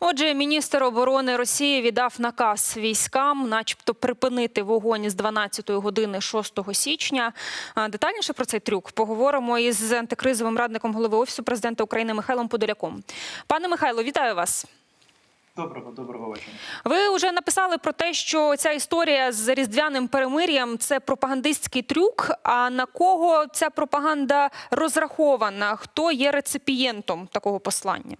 Отже, міністр оборони Росії віддав наказ військам, начебто припинити вогонь з 12 години 6 січня. Детальніше про цей трюк поговоримо із антикризовим радником голови офісу президента України Михайлом Подоляком. Пане Михайло, вітаю вас. Доброго, доброго вечора. Ви вже написали про те, що ця історія з різдвяним перемир'ям це пропагандистський трюк. А на кого ця пропаганда розрахована? Хто є реципієнтом такого послання?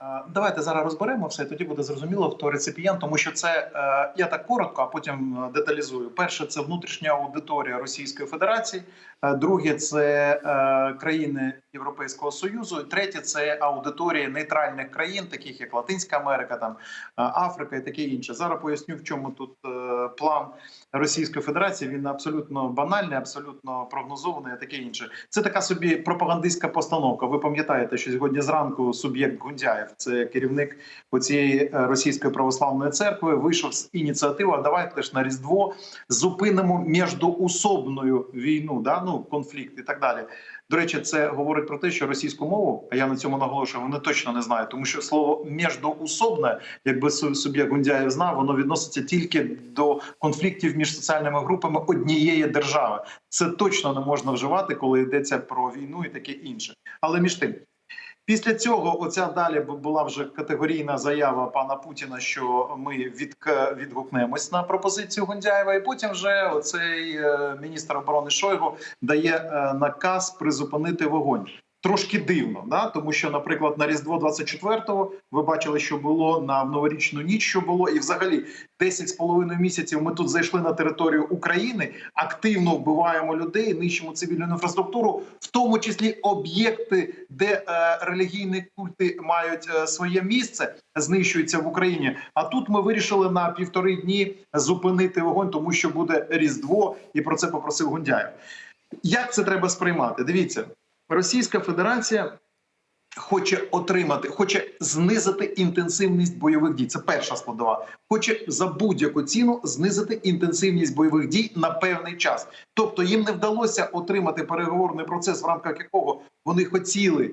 А, Давайте зараз розберемо все, і тоді буде зрозуміло, хто реципієнт, тому що це е, я так коротко, а потім е, деталізую. Перше, це внутрішня аудиторія Російської Федерації. Е, Друге, це е, країни Європейського Союзу. І Третє це аудиторія нейтральних країн, таких як Латинська Америка, там е, Африка і таке інше. Зараз поясню, в чому тут е, план Російської Федерації. Він абсолютно банальний, абсолютно прогнозований, таке інше. Це така собі пропагандистська постановка. Ви пам'ятаєте, що сьогодні зранку суб'єкт Гундяєв, це керівник цієї е, російської православної церкви, вийшов з ініціативою. Давайте ж на різдво зупинимо міждоусобною війну, да ну конфлікт і так далі. До речі, це говорить про те, що російську мову, а я на цьому наголошую, вони точно не знають, тому що слово міждоусобне, якби собі Гундяєв знав, воно відноситься тільки до конфліктів між соціальними групами однієї держави. Це точно не можна вживати, коли йдеться про війну і таке інше. Але між тим. Після цього, оця далі бу- була вже категорійна заява пана Путіна, що ми від, відгукнемось на пропозицію Гундяєва, і потім вже оцей е, міністр оборони Шойгу дає е, наказ призупинити вогонь. Трошки дивно, да? тому що, наприклад, на Різдво 24-го ви бачили, що було на новорічну ніч, що було, і взагалі 10 з половиною місяців ми тут зайшли на територію України, активно вбиваємо людей, нищимо цивільну інфраструктуру, в тому числі об'єкти, де е, релігійні культи мають е, своє місце, знищуються в Україні. А тут ми вирішили на півтори дні зупинити вогонь, тому що буде Різдво, і про це попросив Гундяєв. Як це треба сприймати? Дивіться, Російська Федерація хоче отримати, хоче знизити інтенсивність бойових дій. Це перша складова. Хоче за будь-яку ціну знизити інтенсивність бойових дій на певний час. Тобто їм не вдалося отримати переговорний процес, в рамках якого вони хотіли.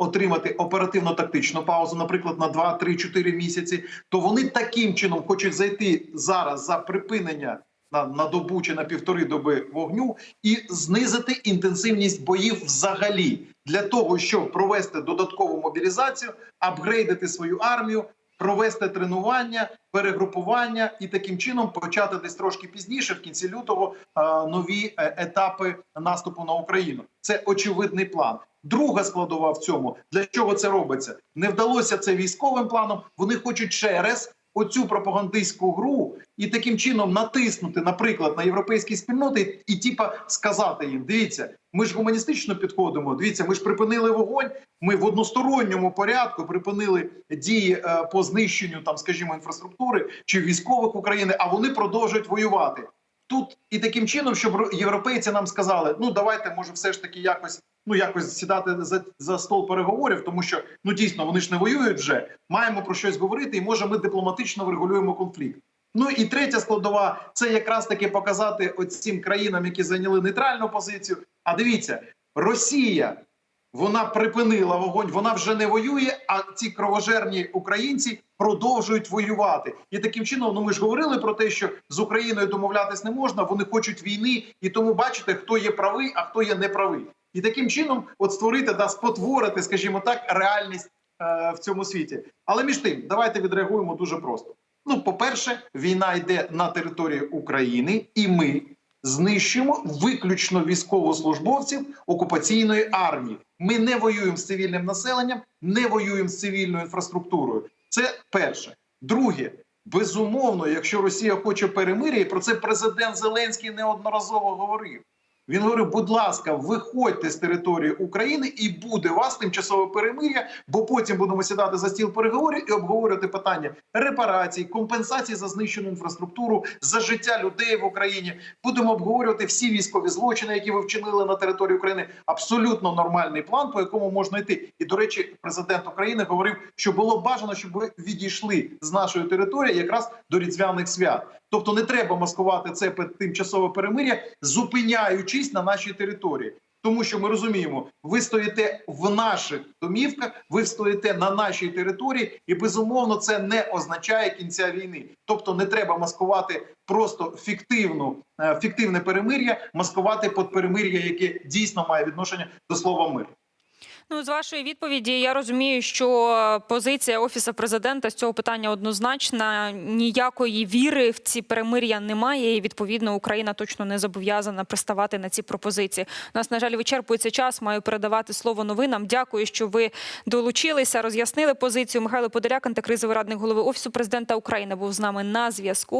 Отримати оперативно-тактичну паузу, наприклад, на 2, 3, 4 місяці, то вони таким чином хочуть зайти зараз за припинення на, на добу чи на півтори доби вогню і знизити інтенсивність боїв взагалі для того, щоб провести додаткову мобілізацію, апгрейдити свою армію, провести тренування, перегрупування і таким чином почати десь трошки пізніше, в кінці лютого, е, нові е, етапи наступу на Україну. Це очевидний план. Друга складова в цьому для чого це робиться? Не вдалося це військовим планом. Вони хочуть через оцю пропагандистську гру і таким чином натиснути, наприклад, на європейські спільноти, і типа сказати їм: дивіться, ми ж гуманістично підходимо. Дивіться, ми ж припинили вогонь. Ми в односторонньому порядку припинили дії е, по знищенню там, скажімо, інфраструктури чи військових України, а вони продовжують воювати. Тут і таким чином, щоб європейці нам сказали: ну давайте, може, все ж таки якось ну якось сідати за, за стол переговорів, тому що ну дійсно вони ж не воюють вже. Маємо про щось говорити, і може ми дипломатично врегулюємо конфлікт. Ну і третя складова це якраз таки показати оцим країнам, які зайняли нейтральну позицію. А дивіться, Росія вона припинила вогонь, вона вже не воює. А ці кровожерні українці продовжують воювати. І таким чином, ну ми ж говорили про те, що з Україною домовлятись не можна. Вони хочуть війни, і тому бачите, хто є правий, а хто є неправий. І таким чином, от створити да спотворити, скажімо так, реальність е, в цьому світі. Але між тим, давайте відреагуємо дуже просто. Ну, по-перше, війна йде на території України, і ми знищуємо виключно військовослужбовців окупаційної армії. Ми не воюємо з цивільним населенням, не воюємо з цивільною інфраструктурою. Це перше. Друге, безумовно, якщо Росія хоче перемир'я, і про це президент Зеленський неодноразово говорив. Він говорив: будь ласка, виходьте з території України і буде вас тимчасове перемир'я, бо потім будемо сідати за стіл переговорів і обговорювати питання репарацій, компенсацій за знищену інфраструктуру, за життя людей в Україні. Будемо обговорювати всі військові злочини, які ви вчинили на території України. Абсолютно нормальний план, по якому можна йти. І до речі, президент України говорив, що було бажано, щоб ви відійшли з нашої території якраз до різдвяних свят. Тобто не треба маскувати це тимчасове перемир'я, зупиняючись на нашій території. Тому що ми розуміємо, ви стоїте в наших домівках, ви стоїте на нашій території, і безумовно це не означає кінця війни. Тобто не треба маскувати просто фіктивну е, фіктивне перемир'я, маскувати під перемир'я, яке дійсно має відношення до слова мир. Ну, з вашої відповіді я розумію, що позиція офісу президента з цього питання однозначна. Ніякої віри в ці перемир'я немає, і відповідно Україна точно не зобов'язана приставати на ці пропозиції. У нас на жаль вичерпується час. Маю передавати слово новинам. Дякую, що ви долучилися, роз'яснили позицію. Михайло Подоляк, антикризовий радник голови офісу президента України, був з нами на зв'язку.